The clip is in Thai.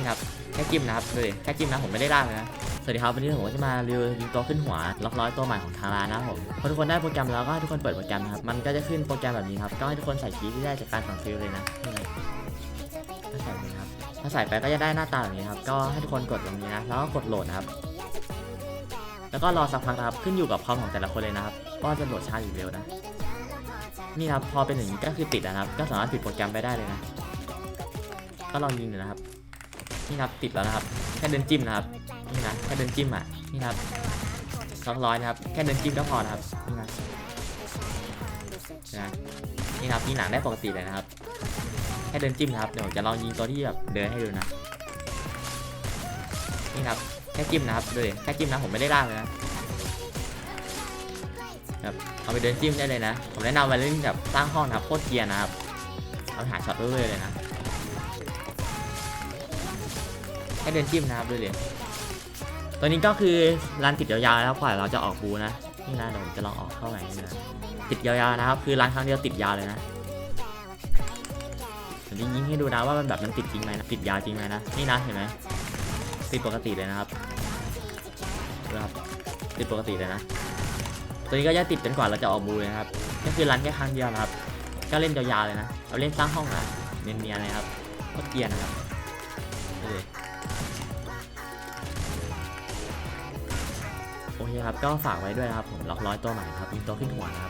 นี่ครับแค่จิ้มนะครับดูดิแค่จิ้มนะผมไม่ได้ลากเลยนะสวัสดีครับวันนี้ผมก็จะมารีวิวยิงตัวขึ้นหัวล็อกร้อยตัวใหม่ของทางร้านนะครับผมพอทุกคนได้โปรแกรมแล้วก็ให้ทุกคนเปิดโปรแกรมนะครับมันก็จะขึ้นโปรแกรมแบบนี้ครับก็ให้ทุกคนใส่คีย์ที่ได้จากการสั่งซื้อเลยนะถ้าใส่แบบนี้ครับถ้าใส่ไปก็จะได้หน้าตาแบบนี้ครับก็ให้ทุกคนกดตรงนี้นะแล้วก็กดโหลดนะครับแล้วก็รอสักพักนะครับขึ้นอยู่กับคอมของแต่ละคนเลยนะครับว่าจะโหลดช้าหรือเร็วนะนี่ครับพอเป็นอย่างนี้ก็คือติดนะครับ ก็สามารถปิดโปรแกรมไปได้เลยนะ ก็ลองยิงดูนะครับ นี่ครับติดแล้วนะครับ แค่เดินจิ้มนะครับนี่นะแค่เดินจิ้มอะนี่นะครับสองร้อยนะครับแค่เดินจิ้มก็พอนะครับนี่นะนะนี่นะครับยิงหนังได้ปกติเลยนะครับ แค่เดินจิ้มนะครับเดี๋ยวจะลองยิงตัวที่แบบเดินให้ดูนะนี่ครับแค่จิ้มนะครับดูดิแค่จิ้มนะผมไม่ได้ล่าเลยนะแบบเอาไปเดินจิ้มได้เลยนะ ผมแนะนำไปเล่นแบบสร้างห้องนะครับโคตรเกียร์นะครับเอาหาช็อตเรื่อยๆเลยนะ แค่เดินจิ้มนะครับดูดิตัวนี้ก็คือรันติดยาวๆแล้วกว่าเราจะออกบูนะนี่นะเดี๋ยวจะลองออกเข้าใหนี่นะติดยาวๆนะครับ คือรันครั้งเดียวติดยาวเลยนะเดี๋ยวยิงให้ดูนะว่ามันแบบมันติดจริงไหมนะติดยาวจริงไหมนะนี่นะเห็นไหมติดปกติเลยนะครับนะครับติดปกติเลยนะ ตัวนี้ก็จะติดจนกว่าเราจะออกบูเลยนะครับ ก็คือรันแค่ครั้งเดียวนะครับ ก็เล่นยาวๆเลยนะ เอาเล่นสร้างห้องอะเนียนๆเลยครับโคตรเกียนนะครับ เคครับก็ฝากไว้ด้วยนะครับผมล็อกร้อยตัวใหม่ครับมีตัวขึ้นหัวนะครับ